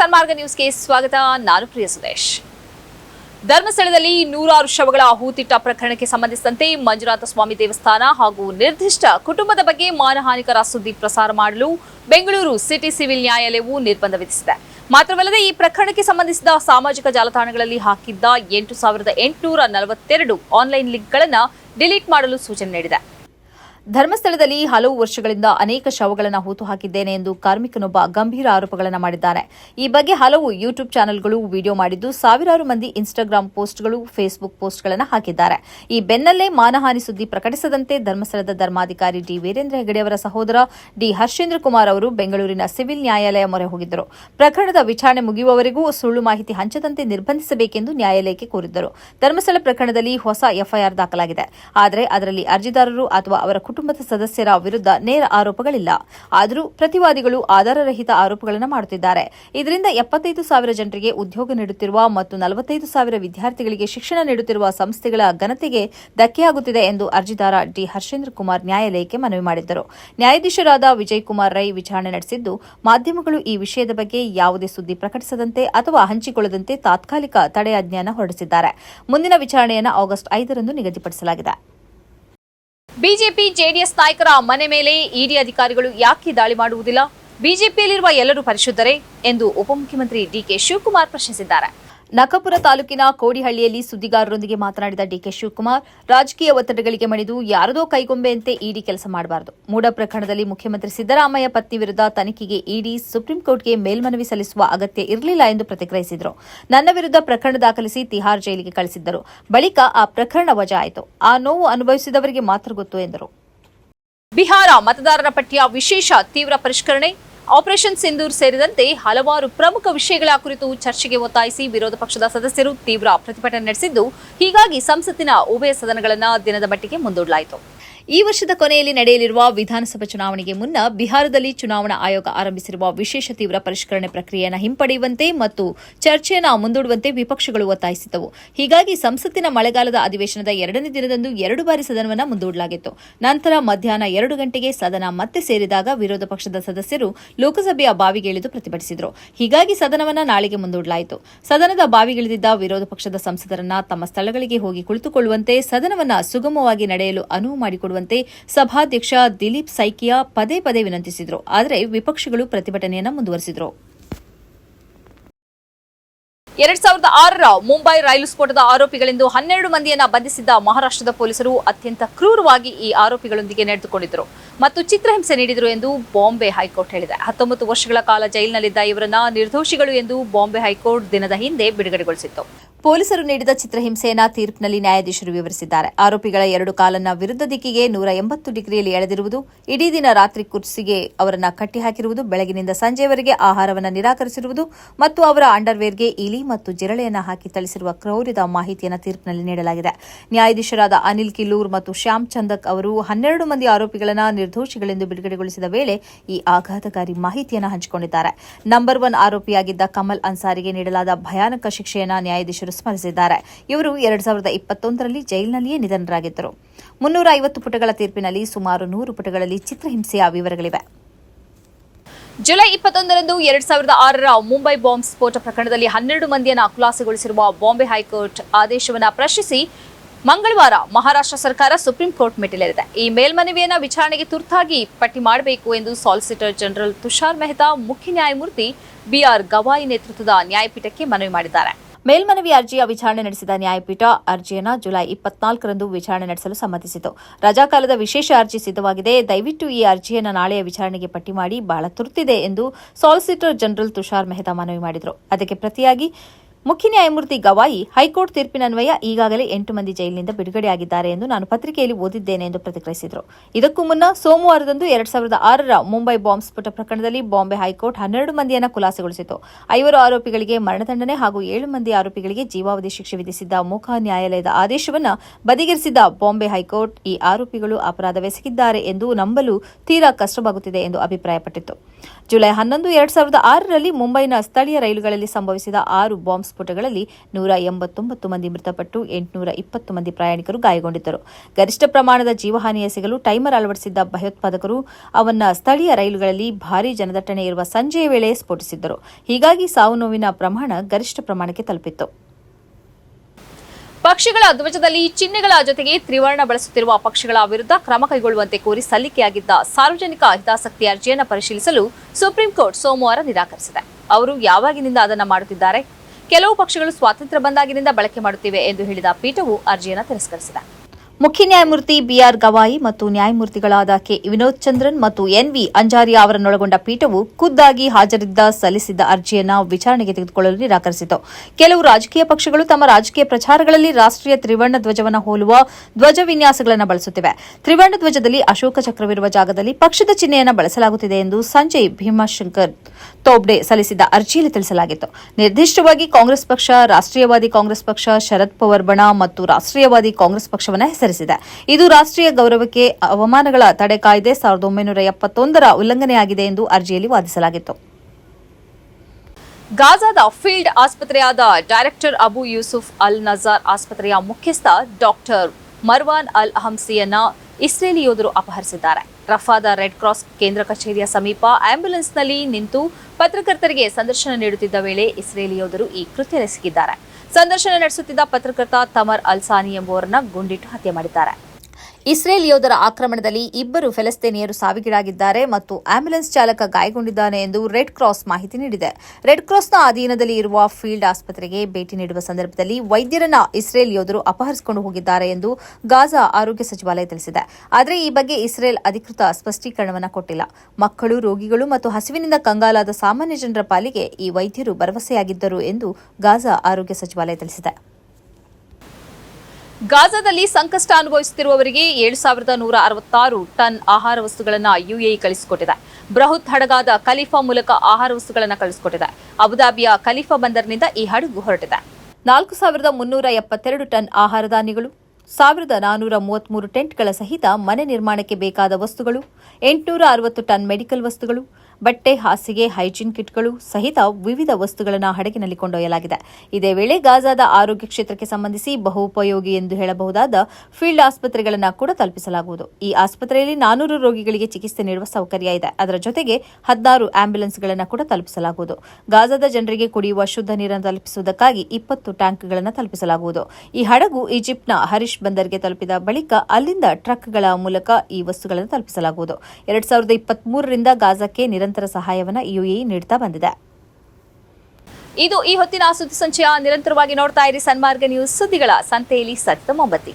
ಸನ್ಮಾರ್ಗ ನ್ಯೂಸ್ಗೆ ಸ್ವಾಗತ. ನಾನು ಪ್ರಿಯ ಸುದೇಶ್ ಧರ್ಮಸ್ಥಳದಲ್ಲಿ ನೂರಾರು ಶವಗಳ ಹೂತಿಟ್ಟ ಪ್ರಕರಣಕ್ಕೆ ಸಂಬಂಧಿಸಿದಂತೆ ಮಂಜುನಾಥ ಸ್ವಾಮಿ ದೇವಸ್ಥಾನ ಹಾಗೂ ನಿರ್ದಿಷ್ಟ ಕುಟುಂಬದ ಬಗ್ಗೆ ಮಾನಹಾನಿಕರ ಸುದ್ದಿ ಪ್ರಸಾರ ಮಾಡಲು ಬೆಂಗಳೂರು ಸಿಟಿ ಸಿವಿಲ್ ನ್ಯಾಯಾಲಯವು ನಿರ್ಬಂಧ ವಿಧಿಸಿದೆ. ಮಾತ್ರವಲ್ಲದೆ ಈ ಪ್ರಕರಣಕ್ಕೆ ಸಂಬಂಧಿಸಿದ ಸಾಮಾಜಿಕ ಜಾಲತಾಣಗಳಲ್ಲಿ ಹಾಕಿದ್ದ ಎಂಟು ಸಾವಿರದ ಎಂಟುನೂರ ನಲವತ್ತೆರಡು ಆನ್ಲೈನ್ ಲಿಂಕ್ಗಳನ್ನು ಡಿಲೀಟ್ ಮಾಡಲು ಸೂಚನೆ ನೀಡಿದೆ. ಧರ್ಮಸ್ಥಳದಲ್ಲಿ ಹಲವು ವರ್ಷಗಳಿಂದ ಅನೇಕ ಶವಗಳನ್ನು ಹೂತು ಹಾಕಿದ್ದೇನೆ ಎಂದು ಕಾರ್ಮಿಕನೊಬ್ಬ ಗಂಭೀರ ಆರೋಪಗಳನ್ನು ಮಾಡಿದ್ದಾನೆ. ಈ ಬಗ್ಗೆ ಹಲವು ಯೂಟ್ಯೂಬ್ ಚಾನೆಲ್ಗಳು ವಿಡಿಯೋ ಮಾಡಿದ್ದು ಸಾವಿರಾರು ಮಂದಿ ಇನ್ಸ್ಟಾಗ್ರಾಮ್ ಪೋಸ್ಟ್ಗಳು, ಫೇಸ್ಬುಕ್ ಪೋಸ್ಟ್ಗಳನ್ನು ಹಾಕಿದ್ದಾರೆ. ಈ ಬೆನ್ನಲ್ಲೇ ಮಾನಹಾನಿ ಸುದ್ದಿ ಪ್ರಕಟಿಸದಂತೆ ಧರ್ಮಸ್ಥಳದ ಧರ್ಮಾಧಿಕಾರಿ ಡಿ ವೀರೇಂದ್ರ ಹೆಗಡೆ ಅವರ ಸಹೋದರ ಡಿ ಹರ್ಷೇಂದ್ರ ಕುಮಾರ್ ಅವರು ಬೆಂಗಳೂರಿನ ಸಿವಿಲ್ ನ್ಯಾಯಾಲಯ ಮೊರೆ ಹೋಗಿದ್ದರು. ಪ್ರಕರಣದ ವಿಚಾರಣೆ ಮುಗಿಯುವವರೆಗೂ ಸುಳ್ಳು ಮಾಹಿತಿ ಹಂಚದಂತೆ ನಿರ್ಬಂಧಿಸಬೇಕೆಂದು ನ್ಯಾಯಾಲಯಕ್ಕೆ ಕೋರಿದ್ದರು. ಧರ್ಮಸ್ಥಳ ಪ್ರಕರಣದಲ್ಲಿ ಹೊಸ ಎಫ್ಐಆರ್ ದಾಖಲಾಗಿದೆ. ಆದರೆ ಅದರಲ್ಲಿ ಅರ್ಜಿದಾರರು ಅಥವಾ ಅವರ ಕುಟುಂಬದ ಸದಸ್ಯರ ವಿರುದ್ಧ ನೇರ ಆರೋಪಗಳಿಲ್ಲ. ಆದರೂ ಪ್ರತಿವಾದಿಗಳು ಆಧಾರರಹಿತ ಆರೋಪಗಳನ್ನು ಮಾಡುತ್ತಿದ್ದಾರೆ. ಇದರಿಂದ ಎಪ್ಪತ್ತೈದು ಸಾವಿರ ಜನರಿಗೆ ಉದ್ಯೋಗ ನೀಡುತ್ತಿರುವ ಮತ್ತು ನಲವತ್ತೈದು ಸಾವಿರ ವಿದ್ಯಾರ್ಥಿಗಳಿಗೆ ಶಿಕ್ಷಣ ನೀಡುತ್ತಿರುವ ಸಂಸ್ಥೆಗಳ ಘನತೆಗೆ ಧಕ್ಕೆಯಾಗುತ್ತಿದೆ ಎಂದು ಅರ್ಜಿದಾರ ಡಿ. ಹರ್ಷೇಂದ್ರ ಕುಮಾರ್ ನ್ಯಾಯಾಲಯಕ್ಕೆ ಮನವಿ ಮಾಡಿದ್ದರು. ನ್ಯಾಯಾಧೀಶರಾದ ವಿಜಯ್ ಕುಮಾರ್ ರೈ ವಿಚಾರಣೆ ನಡೆಸಿದ್ದು, ಮಾಧ್ಯಮಗಳು ಈ ವಿಷಯದ ಬಗ್ಗೆ ಯಾವುದೇ ಸುದ್ದಿ ಪ್ರಕಟಿಸದಂತೆ ಅಥವಾ ಹಂಚಿಕೊಳ್ಳದಂತೆ ತಾತ್ಕಾಲಿಕ ತಡೆಯಾಜ್ಞೆಯನ್ನು ಹೊರಡಿಸಿದ್ದಾರೆ. ಮುಂದಿನ ವಿಚಾರಣೆಯನ್ನು ಆಗಸ್ಟ್ ಐದರಂದು ನಿಗದಿಪಡಿಸಲಾಗಿದೆ. ಬಿಜೆಪಿ ಜೆಡಿಎಸ್ ನಾಯಕರ ಮನೆ ಮೇಲೆ ಇಡಿ ಅಧಿಕಾರಿಗಳು ಯಾಕೆ ದಾಳಿ ಮಾಡುವುದಿಲ್ಲ? ಬಿಜೆಪಿಯಲ್ಲಿರುವ ಎಲ್ಲರೂ ಪರಿಶುದ್ಧರೇ ಎಂದು ಉಪಮುಖ್ಯಮಂತ್ರಿ ಡಿಕೆ ಶಿವಕುಮಾರ್ ಪ್ರಶ್ನಿಸಿದ್ದಾರೆ. ನಕಪುರ ತಾಲೂಕಿನ ಕೋಡಿಹಳ್ಳಿಯಲ್ಲಿ ಸುದ್ದಿಗಾರರೊಂದಿಗೆ ಮಾತನಾಡಿದ ಡಿಕೆ ಶಿವಕುಮಾರ್, ರಾಜಕೀಯ ಒತ್ತಡಗಳಿಗೆ ಮಣಿದು ಯಾರದೋ ಕೈಗೊಂಬೆಯಂತೆ ಇಡಿ ಕೆಲಸ ಮಾಡಬಾರದು. ಮೂಡ ಪ್ರಕರಣದಲ್ಲಿ ಮುಖ್ಯಮಂತ್ರಿ ಸಿದ್ದರಾಮಯ್ಯ ಪತ್ನಿ ವಿರುದ್ಧ ತನಿಖೆಗೆ ಇಡಿ ಸುಪ್ರೀಂ ಕೋರ್ಟ್ಗೆ ಮೇಲ್ಮನವಿ ಸಲ್ಲಿಸುವ ಅಗತ್ಯ ಇರಲಿಲ್ಲ ಎಂದು ಪ್ರತಿಕ್ರಿಯಿಸಿದರು. ನನ್ನ ವಿರುದ್ಧ ಪ್ರಕರಣ ದಾಖಲಿಸಿ ತಿಹಾರ್ ಜೈಲಿಗೆ ಕಳಿಸಿದ್ದರು. ಬಳಿಕ ಆ ಪ್ರಕರಣ ವಜಾ ಆಯಿತು ಆ ನೋವು ಅನುಭವಿಸಿದವರಿಗೆ ಮಾತ್ರ ಗೊತ್ತು ಎಂದರು. ಬಿಹಾರ ಮತದಾರರ ಪಟ್ಟಿಯ ವಿಶೇಷ ತೀವ್ರ ಪರಿಷ್ಕರಣೆ ಆಪರೇಷನ್ ಸಿಂಧೂರ್ ಸೇರಿದಂತೆ ಹಲವಾರು ಪ್ರಮುಖ ವಿಷಯಗಳ ಕುರಿತು ಚರ್ಚೆಗೆ ಒತ್ತಾಯಿಸಿ ವಿರೋಧ ಪಕ್ಷದ ಸದಸ್ಯರು ತೀವ್ರ ಪ್ರತಿಭಟನೆ ನಡೆಸಿದ್ದು, ಹೀಗಾಗಿ ಸಂಸತ್ತಿನ ಉಭಯ ಸದನಗಳನ್ನು ದಿನದ ಮಟ್ಟಿಗೆ ಮುಂದೂಡಲಾಯಿತು. ಈ ವರ್ಷದ ಕೊನೆಯಲ್ಲಿ ನಡೆಯಲಿರುವ ವಿಧಾನಸಭಾ ಚುನಾವಣೆಗೆ ಮುನ್ನ ಬಿಹಾರದಲ್ಲಿ ಚುನಾವಣಾ ಆಯೋಗ ಆರಂಭಿಸಿರುವ ವಿಶೇಷ ತೀವ್ರ ಪರಿಷ್ಕರಣೆ ಪ್ರಕ್ರಿಯೆಯನ್ನು ಹಿಂಪಡೆಯುವಂತೆ ಮತ್ತು ಚರ್ಚೆಯನ್ನು ಮುಂದೂಡುವಂತೆ ವಿಪಕ್ಷಗಳು ಒತ್ತಾಯಿಸಿದ್ದವು. ಹೀಗಾಗಿ ಸಂಸತ್ತಿನ ಮಳೆಗಾಲದ ಅಧಿವೇಶನದ ಎರಡನೇ ದಿನದಂದು ಎರಡು ಬಾರಿ ಸದನವನ್ನು ಮುಂದೂಡಲಾಗಿತ್ತು. ನಂತರ ಮಧ್ಯಾಹ್ನ ಎರಡು ಗಂಟೆಗೆ ಸದನ ಮತ್ತೆ ಸೇರಿದಾಗ ವಿರೋಧ ಪಕ್ಷದ ಸದಸ್ಯರು ಲೋಕಸಭೆಯ ಬಾವಿಗಿಳಿದು ಪ್ರತಿಭಟಿಸಿದರು. ಹೀಗಾಗಿ ಸದನವನ್ನು ನಾಳೆಗೆ ಮುಂದೂಡಲಾಯಿತು. ಸದನದ ಬಾವಿಗಿಳಿದಿದ್ದ ವಿರೋಧ ಪಕ್ಷದ ಸಂಸದರನ್ನ ತಮ್ಮ ಸ್ಥಳಗಳಿಗೆ ಹೋಗಿ ಕುಳಿತುಕೊಳ್ಳುವಂತೆ ಸದನವನ್ನು ಸುಗಮವಾಗಿ ನಡೆಯಲು ಅನುವು ಮಾಡಿಕೊಡುವಂತೆ ಸಭಾಧ್ಯಕ್ಷ ದಿಲೀಪ್ ಸೈಕಿಯಾ ಪದೇ ಪದೇ ವಿನಂತಿಸಿದರು. ಆದರೆ ವಿಪಕ್ಷಗಳು ಪ್ರತಿಭಟನೆಯನ್ನು ಮುಂದುವರೆಸಿದರು. ಎರಡ್ ಸಾವಿರದ ಆರರ ಮುಂಬೈ ರೈಲು ಸ್ಫೋಟದ ಆರೋಪಿಗಳೆಂದು ಹನ್ನೆರಡು ಮಂದಿಯನ್ನ ಬಂಧಿಸಿದ್ದ ಮಹಾರಾಷ್ಟ್ರದ ಪೊಲೀಸರು ಅತ್ಯಂತ ಕ್ರೂರವಾಗಿ ಈ ಆರೋಪಿಗಳೊಂದಿಗೆ ನಡೆದುಕೊಂಡಿದ್ದರು ಮತ್ತು ಚಿತ್ರಹಿಂಸೆ ನೀಡಿದರು ಎಂದು ಬಾಂಬೆ ಹೈಕೋರ್ಟ್ ಹೇಳಿದೆ. ಹತ್ತೊಂಬತ್ತು ವರ್ಷಗಳ ಕಾಲ ಜೈಲಿನಲ್ಲಿದ್ದ ಇವರನ್ನ ನಿರ್ದೋಷಿಗಳು ಎಂದು ಬಾಂಬೆ ಹೈಕೋರ್ಟ್ ದಿನದ ಹಿಂದೆ ಬಿಡುಗಡೆಗೊಳಿಸಿತ್ತು. ಪೊಲೀಸರು ನೀಡಿದ ಚಿತ್ರಹಿಂಸೆಯನ್ನ ತೀರ್ಪಿನಲ್ಲಿ ನ್ಯಾಯಾಧೀಶರು ವಿವರಿಸಿದ್ದಾರೆ. ಆರೋಪಿಗಳ ಎರಡು ಕಾಲನ್ನ ವಿರುದ್ಧ ದಿಕ್ಕಿಗೆ ನೂರ ಎಂಬತ್ತು ಡಿಗ್ರಿಯಲ್ಲಿ ಎಳೆದಿರುವುದು, ಇಡೀ ದಿನ ರಾತ್ರಿ ಕುರ್ಸಿಗೆ ಅವರನ್ನ ಕಟ್ಟಿಹಾಕಿರುವುದು, ಬೆಳಗಿನಿಂದ ಸಂಜೆಯವರೆಗೆ ಆಹಾರವನ್ನು ನಿರಾಕರಿಸಿರುವುದು ಮತ್ತು ಅವರ ಅಂಡರ್ವೇರ್ಗೆ ಇಲಿ ಮತ್ತು ಜಿರಳೆಯನ್ನು ಹಾಕಿ ಥಳಿಸಿರುವ ಕ್ರೌರ್ಯದ ಮಾಹಿತಿಯನ್ನು ತೀರ್ಪಿನಲ್ಲಿ ನೀಡಲಾಗಿದೆ. ನ್ಯಾಯಾಧೀಶರಾದ ಅನಿಲ್ ಕಿಲ್ಲೂರ್ ಮತ್ತು ಶ್ಯಾಮ್ ಚಂದಕ್ ಅವರು ಹನ್ನೆರಡು ಮಂದಿ ಆರೋಪಿಗಳನ್ನ ನಿರ್ದೋಷಿಗಳೆಂದು ಬಿಡುಗಡೆಗೊಳಿಸಿದ ವೇಳೆ ಈ ಆಘಾತಕಾರಿ ಮಾಹಿತಿಯನ್ನು ಹಂಚಿಕೊಂಡಿದ್ದಾರೆ. ನಂಬರ್ ಒನ್ ಆರೋಪಿಯಾಗಿದ್ದ ಕಮಲ್ ಅನ್ಸಾರಿಗೆ ನೀಡಲಾದ ಭಯಾನಕ ಶಿಕ್ಷೆಯನ್ನ ನ್ಯಾಯಾಧೀಶರು ಸ್ಮರಿಸಿದ್ದಾರೆ ಇವರು ಎರಡ್ ಸಾವಿರದ ಇಪ್ಪತ್ತೊಂದರಲ್ಲಿ ಜೈಲಿನಲ್ಲಿಯೇ ನಿಧನರಾಗಿದ್ದರು. ಮುನ್ನೂರ ಐವತ್ತು ಪುಟಗಳ ತೀರ್ಪಿನಲ್ಲಿ ಸುಮಾರು ನೂರು ಪುಟಗಳಲ್ಲಿ ಚಿತ್ರಹಿಂಸೆಯ ವಿವರಗಳಿವೆ. ಜುಲೈ ಇಪ್ಪತ್ತೊಂದರಂದು ಎರಡ್ ಸಾವಿರದ ಆರರ ಮುಂಬೈ ಬಾಂಬ್ ಸ್ಫೋಟ ಪ್ರಕರಣದಲ್ಲಿ ಹನ್ನೆರಡು ಮಂದಿಯನ್ನು ಖುಲಾಸೆಗೊಳಿಸಿರುವ ಬಾಂಬೆ ಹೈಕೋರ್ಟ್ ಆದೇಶವನ್ನು ಪ್ರಶ್ನಿಸಿ ಮಂಗಳವಾರ ಮಹಾರಾಷ್ಟ್ರ ಸರ್ಕಾರ ಸುಪ್ರೀಂ ಕೋರ್ಟ್ ಮೆಟ್ಟಿಲೇರಿದೆ. ಈ ಮೇಲ್ಮನವಿಯನ್ನು ವಿಚಾರಣೆಗೆ ತುರ್ತಾಗಿ ಪಟ್ಟಿ ಮಾಡಬೇಕು ಎಂದು ಸಾಲಿಸಿಟರ್ ಜನರಲ್ ತುಷಾರ್ ಮೆಹ್ತಾ ಮುಖ್ಯ ನ್ಯಾಯಮೂರ್ತಿ ಬಿಆರ್ ಗವಾಯಿ ನೇತೃತ್ವದ ನ್ಯಾಯಪೀಠಕ್ಕೆ ಮನವಿ ಮಾಡಿದ್ದಾರೆ. ಮೇಲ್ಮನವಿ ಅರ್ಜಿಯ ವಿಚಾರಣೆ ನಡೆಸಿದ ನ್ಯಾಯಪೀಠ ಅರ್ಜಿಯನ್ನು ಜುಲೈ ಇಪ್ಪತ್ನಾಲ್ಕರಂದು ವಿಚಾರಣೆ ನಡೆಸಲು ಸಮ್ಮತಿಸಿತು. ರಜಾಕಾಲದ ವಿಶೇಷ ಅರ್ಜಿ ಸಿದ್ಧವಾಗಿದೆ. ದಯವಿಟ್ಟು ಈ ಅರ್ಜಿಯನ್ನು ನಾಳೆಯ ವಿಚಾರಣೆಗೆ ಪಟ್ಟಿ ಮಾಡಿ ಬಹಳ ತುರ್ತಿದೆ ಎಂದು ಸಾಲಿಸಿಟರ್ ಜನರಲ್ ತುಷಾರ್ ಮೆಹ್ತಾ ಮನವಿ ಮಾಡಿದರು. ಅದಕ್ಕೆ ಪ್ರತಿಯಾಗಿ ಮುಖ್ಯ ನ್ಯಾಯಮೂರ್ತಿ ಗವಾಯಿ, ಹೈಕೋರ್ಟ್ ತೀರ್ಪಿನನ್ವಯ ಈಗಾಗಲೇ ಎಂಟು ಮಂದಿ ಜೈಲಿನಿಂದ ಬಿಡುಗಡೆಯಾಗಿದ್ದಾರೆ ಎಂದು ನಾನು ಪತ್ರಿಕೆಯಲ್ಲಿ ಓದಿದ್ದೇನೆ ಎಂದು ಪ್ರತಿಕ್ರಿಯಿಸಿದರು. ಇದಕ್ಕೂ ಮುನ್ನ ಸೋಮವಾರದಂದು ಎರಡ್ ಸಾವಿರದ ಆರರ ಮುಂಬೈ ಬಾಂಬ್ ಸ್ಫೋಟ ಪ್ರಕರಣದಲ್ಲಿ ಬಾಂಬೆ ಹೈಕೋರ್ಟ್ ಹನ್ನೆರಡು ಮಂದಿಯನ್ನು ಖುಲಾಸೆಗೊಳಿಸಿತು ಐವರು ಆರೋಪಿಗಳಿಗೆ ಮರಣದಂಡನೆ ಹಾಗೂ ಏಳು ಮಂದಿ ಆರೋಪಿಗಳಿಗೆ ಜೀವಾವಧಿ ಶಿಕ್ಷೆ ವಿಧಿಸಿದ್ದ ಮುಖ ನ್ಯಾಯಾಲಯದ ಆದೇಶವನ್ನು ಬದಿಗಿರಿಸಿದ್ದ ಬಾಂಬೆ ಹೈಕೋರ್ಟ್ ಈ ಆರೋಪಿಗಳು ಅಪರಾಧವೆಸಗಿದ್ದಾರೆ ಎಂದು ನಂಬಲು ತೀರಾ ಕಷ್ಟವಾಗುತ್ತಿದೆ ಎಂದು ಅಭಿಪ್ರಾಯಪಟ್ಟಿತು ಜುಲೈ ಹನ್ನೊಂದು, ಎರಡ್ ಸಾವಿರದ ಆರರಲ್ಲಿ ಮುಂಬೈನ ಸ್ಥಳೀಯ ರೈಲುಗಳಲ್ಲಿ ಸಂಭವಿಸಿದ ಆರು ಬಾಂಬ್ ಸ್ಫೋಟಗಳಲ್ಲಿ ನೂರ ಎಂಬತ್ತೊಂಬತ್ತು ಮಂದಿ ಮೃತಪಟ್ಟು ಎಂಟುನೂರ ಇಪ್ಪತ್ತು ಮಂದಿ ಪ್ರಯಾಣಿಕರು ಗಾಯಗೊಂಡಿದ್ದರು. ಗರಿಷ್ಠ ಪ್ರಮಾಣದ ಜೀವಹಾನಿ ಎಸಗಲು ಟೈಮರ್ ಅಳವಡಿಸಿದ್ದ ಭಯೋತ್ಪಾದಕರು ಅವನ್ನ ಸ್ಥಳೀಯ ರೈಲುಗಳಲ್ಲಿ ಭಾರೀ ಜನದಟ್ಟಣೆ ಇರುವ ಸಂಜೆಯ ವೇಳೆ ಸ್ಫೋಟಿಸಿದ್ದರು. ಹೀಗಾಗಿ ಸಾವು ನೋವಿನ ಪ್ರಮಾಣ ಗರಿಷ್ಠ ಪ್ರಮಾಣಕ್ಕೆ ತಲುಪಿತ್ತು. ಪಕ್ಷಿಗಳ ಧ್ವಜದಲ್ಲಿ ಚಿಹ್ನೆಗಳ ಜೊತೆಗೆ ತ್ರಿವರ್ಣ ಬಳಸುತ್ತಿರುವ ಪಕ್ಷಗಳ ವಿರುದ್ಧ ಕ್ರಮ ಕೈಗೊಳ್ಳುವಂತೆ ಕೋರಿ ಸಲ್ಲಿಕೆಯಾಗಿದ್ದ ಸಾರ್ವಜನಿಕ ಹಿತಾಸಕ್ತಿ ಅರ್ಜಿಯನ್ನು ಪರಿಶೀಲಿಸಲು ಸುಪ್ರೀಂ ಕೋರ್ಟ್ ಸೋಮವಾರ ನಿರಾಕರಿಸಿದೆ. ಅವರು ಯಾವಾಗಿನಿಂದ ಅದನ್ನು ಮಾಡುತ್ತಿದ್ದಾರೆ? ಕೆಲವು ಪಕ್ಷಗಳು ಸ್ವಾತಂತ್ರ್ಯ ಬಂದಾಗಿನಿಂದ ಬಳಕೆ ಮಾಡುತ್ತಿವೆ ಎಂದು ಹೇಳಿದ ಪೀಠವು ಅರ್ಜಿಯನ್ನು ತಿರಸ್ಕರಿಸಿದೆ. ಮುಖ್ಯ ನ್ಯಾಯಮೂರ್ತಿ ಬಿಆರ್ ಗವಾಯಿ ಮತ್ತು ನ್ಯಾಯಮೂರ್ತಿಗಳಾದ ಕೆ. ವಿನೋದ್ ಚಂದ್ರನ್ ಮತ್ತು ಎನ್ವಿ ಅಂಜಾರಿ ಅವರನ್ನೊಳಗೊಂಡ ಪೀಠವು ಖುದ್ದಾಗಿ ಹಾಜರಿದ್ದ ಸಲ್ಲಿಸಿದ್ದ ಅರ್ಜಿಯನ್ನು ವಿಚಾರಣೆಗೆ ತೆಗೆದುಕೊಳ್ಳಲು ನಿರಾಕರಿಸಿತು. ಕೆಲವು ರಾಜಕೀಯ ಪಕ್ಷಗಳು ತಮ್ಮ ರಾಜಕೀಯ ಪ್ರಚಾರಗಳಲ್ಲಿ ರಾಷ್ಟ್ರೀಯ ತ್ರಿವರ್ಣ ಧ್ವಜವನ್ನು ಹೋಲುವ ಧ್ವಜ ವಿನ್ಯಾಸಗಳನ್ನು ಬಳಸುತ್ತಿವೆ. ತ್ರಿವರ್ಣ ಧ್ವಜದಲ್ಲಿ ಅಶೋಕ ಚಕ್ರವಿರುವ ಜಾಗದಲ್ಲಿ ಪಕ್ಷದ ಚಿಹ್ನೆಯನ್ನು ಬಳಸಲಾಗುತ್ತಿದೆ ಎಂದು ಸಂಜಯ್ ಭೀಮಾಶಂಕರ್ ತೋಬ್ಡೆ ಸಲ್ಲಿಸಿದ್ದ ಅರ್ಜಿಯಲ್ಲಿ ತಿಳಿಸಲಾಗಿತ್ತು. ನಿರ್ದಿಷ್ಟವಾಗಿ ಕಾಂಗ್ರೆಸ್ ಪಕ್ಷ, ರಾಷ್ಟ್ರೀಯವಾದಿ ಕಾಂಗ್ರೆಸ್ ಪಕ್ಷ, ಶರದ್ ಪವರ್ ಬಣ ಮತ್ತು ರಾಷ್ಟ್ರೀಯವಾದಿ ಕಾಂಗ್ರೆಸ್ ಪಕ್ಷವನ್ನು ಹೆಸರಿಸಿದೆ. ಇದು ರಾಷ್ಟ್ರೀಯ ಗೌರವಕ್ಕೆ ಅವಮಾನಗಳ ತಡೆ ಕಾಯ್ದೆ ಸಾವಿರದ ಒಂಬೈನೂರ ಎಪ್ಪತ್ತೊಂದರ ಉಲ್ಲಂಘನೆಯಾಗಿದೆ ಎಂದು ಅರ್ಜಿಯಲ್ಲಿ ವಾದಿಸಲಾಗಿತ್ತು. ಗಾಜಾದ field ಆಸ್ಪತ್ರೆಯಾದ director Abu Yusuf al Najar ಆಸ್ಪತ್ರೆಯ ಮುಖ್ಯಸ್ಥ ಡಾಕ್ಟರ್ ಮರ್ವಾನ್ ಅಲ್ ಹಂಸಿಯನ್ನ ಇಸ್ರೇಲಿ ಯೋಧರು ಅಪಹರಿಸಿದ್ದಾರೆ. ರಫಾದ ರೆಡ್ ಕ್ರಾಸ್ ಕೇಂದ್ರ ಕಚೇರಿಯ ಸಮೀಪ ಆಂಬ್ಯುಲೆನ್ಸ್ನಲ್ಲಿ ನಿಂತು ಪತ್ರಕರ್ತರಿಗೆ ಸಂದರ್ಶನ ನೀಡುತ್ತಿದ್ದ ವೇಳೆ ಇಸ್ರೇಲಿ ಯೋಧರು ಈ ಕೃತ್ಯ ಎಸಗಿದ್ದಾರೆ ಸಂದರ್ಶನ ನಡೆಸುತ್ತಿದ್ದ ಪತ್ರಕರ್ತ ತಮರ್ ಅಲ್ಸಾನಿ ಎಂಬುವರನ್ನ ಗುಂಡಿಟ್ಟು ಹತ್ಯೆ ಮಾಡಿದ್ದಾರೆ. ಇಸ್ರೇಲ್ ಯೋಧರ ಆಕ್ರಮಣದಲ್ಲಿ ಇಬ್ಬರು ಫೆಲಸ್ತೀನಿಯರು ಸಾವಿಗೀಡಾಗಿದ್ದಾರೆ ಮತ್ತು ಆಂಬ್ಯುಲೆನ್ಸ್ ಚಾಲಕ ಗಾಯಗೊಂಡಿದ್ದಾನೆ ಎಂದು ರೆಡ್ ಕ್ರಾಸ್ ಮಾಹಿತಿ ನೀಡಿದೆ. ರೆಡ್ ಕ್ರಾಸ್ನ ಅಧೀನದಲ್ಲಿ ಇರುವ ಫೀಲ್ಡ್ ಆಸ್ಪತ್ರೆಗೆ ಭೇಟಿ ನೀಡುವ ಸಂದರ್ಭದಲ್ಲಿ ವೈದ್ಯರನ್ನ ಇಸ್ರೇಲ್ ಯೋಧರು ಅಪಹರಿಸಿಕೊಂಡು ಹೋಗಿದ್ದಾರೆ ಎಂದು ಗಾಜಾ ಆರೋಗ್ಯ ಸಚಿವಾಲಯ ತಿಳಿಸಿದೆ. ಆದರೆ ಈ ಬಗ್ಗೆ ಇಸ್ರೇಲ್ ಅಧಿಕೃತ ಸ್ಪಷ್ಟೀಕರಣವನ್ನು ಕೊಟ್ಟಿಲ್ಲ. ಮಕ್ಕಳು, ರೋಗಿಗಳು ಮತ್ತು ಹಸಿವಿನಿಂದ ಕಂಗಾಲಾದ ಸಾಮಾನ್ಯ ಜನರ ಪಾಲಿಗೆ ಈ ವೈದ್ಯರು ಭರವಸೆಯಾಗಿದ್ದರು ಎಂದು ಗಾಜಾ ಆರೋಗ್ಯ ಸಚಿವಾಲಯ ತಿಳಿಸಿದೆ. ಗಾಜಾದಲ್ಲಿ ಸಂಕಷ್ಟ ಅನುಭವಿಸುತ್ತಿರುವವರಿಗೆ ಏಳು ಸಾವಿರದ ನೂರ ಅರವತ್ತಾರು ಟನ್ ಆಹಾರ ವಸ್ತುಗಳನ್ನು ಯುಎಇ ಕಳಿಸಿಕೊಟ್ಟಿದೆ. ಬೃಹತ್ ಹಡಗಾದ ಖಲೀಫಾ ಮೂಲಕ ಆಹಾರ ವಸ್ತುಗಳನ್ನು ಕಳಿಸಿಕೊಟ್ಟಿದೆ. ಅಬುದಾಬಿಯ ಖಲೀಫಾ ಬಂದರಿನಿಂದ ಈ ಹಡಗು ಹೊರಟಿದೆ. ನಾಲ್ಕು ಸಾವಿರದ ಮುನ್ನೂರ ಎಪ್ಪತ್ತೆರಡು ಟನ್ ಆಹಾರ ಧಾನ್ಯಗಳು, ಸಾವಿರದ ನಾನೂರ ಮೂವತ್ಮೂರು ಟೆಂಟ್ಗಳ ಸಹಿತ ಮನೆ ನಿರ್ಮಾಣಕ್ಕೆ ಬೇಕಾದ ವಸ್ತುಗಳು, ಎಂಟುನೂರ ಅರವತ್ತು ಟನ್ ಮೆಡಿಕಲ್ ವಸ್ತುಗಳು ಬಟ್ಟೆ, ಹಾಸಿಗೆ, ಹೈಜೀನ್ ಕಿಟ್ಗಳು ಸಹಿತ ವಿವಿಧ ವಸ್ತುಗಳನ್ನು ಹಡಗಿನಲ್ಲಿ ಕೊಂಡೊಯ್ಯಲಾಗಿದೆ. ಇದೇ ವೇಳೆ ಗಾಜಾದ ಆರೋಗ್ಯ ಕ್ಷೇತ್ರಕ್ಕೆ ಸಂಬಂಧಿಸಿ ಬಹುಪಯೋಗಿ ಎಂದು ಹೇಳಬಹುದಾದ ಫೀಲ್ಡ್ ಆಸ್ಪತ್ರೆಗಳನ್ನು ಕೂಡ ತಲುಪಿಸಲಾಗುವುದು. ಈ ಆಸ್ಪತ್ರೆಯಲ್ಲಿ ನಾನೂರು ರೋಗಿಗಳಿಗೆ ಚಿಕಿತ್ಸೆ ನೀಡುವ ಸೌಕರ್ಯ ಇದೆ. ಅದರ ಜೊತೆಗೆ ಹದಿನಾರು ಆಂಬ್ಯುಲೆನ್ಸ್ಗಳನ್ನು ಕೂಡ ತಲುಪಿಸಲಾಗುವುದು. ಗಾಜಾದ ಜನರಿಗೆ ಕುಡಿಯುವ ಶುದ್ಧ ನೀರನ್ನು ತಲುಪಿಸುವುದಕ್ಕಾಗಿ ಇಪ್ಪತ್ತು ಟ್ಯಾಂಕ್ಗಳನ್ನು ತಲುಪಿಸಲಾಗುವುದು. ಈ ಹಡಗು ಈಜಿಪ್ಟ್ನ ಹರೀಶ್ ಬಂದರ್ಗೆ ತಲುಪಿದ ಬಳಿಕ ಅಲ್ಲಿಂದ ಟ್ರಕ್ಗಳ ಮೂಲಕ ಈ ವಸ್ತುಗಳನ್ನು ತಲುಪಿಸಲಾಗುವುದು. ಎರಡ್ ಸಾವಿರದ ಇಪ್ಪತ್ಮೂರರಿಂದ ಗಾಜಾಕ್ಕೆ ನಿರಂತರ ಸಹಾಯವನ್ನು ಯುಎಇ ನೀಡ್ತಾ ಬಂದಿದೆ. ಇದು ಈ ಹೊತ್ತಿನ ಸುದ್ದಿ ಸಂಚಯ. ನಿರಂತರವಾಗಿ ನೋಡ್ತಾ ಇರಿ ಸನ್ಮಾರ್ಗ ನ್ಯೂಸ್ ಸುದ್ದಿಗಳ ಸಂತೆಯಲ್ಲಿ ಸತ್ತ ಮೊಂಬತ್ತಿ.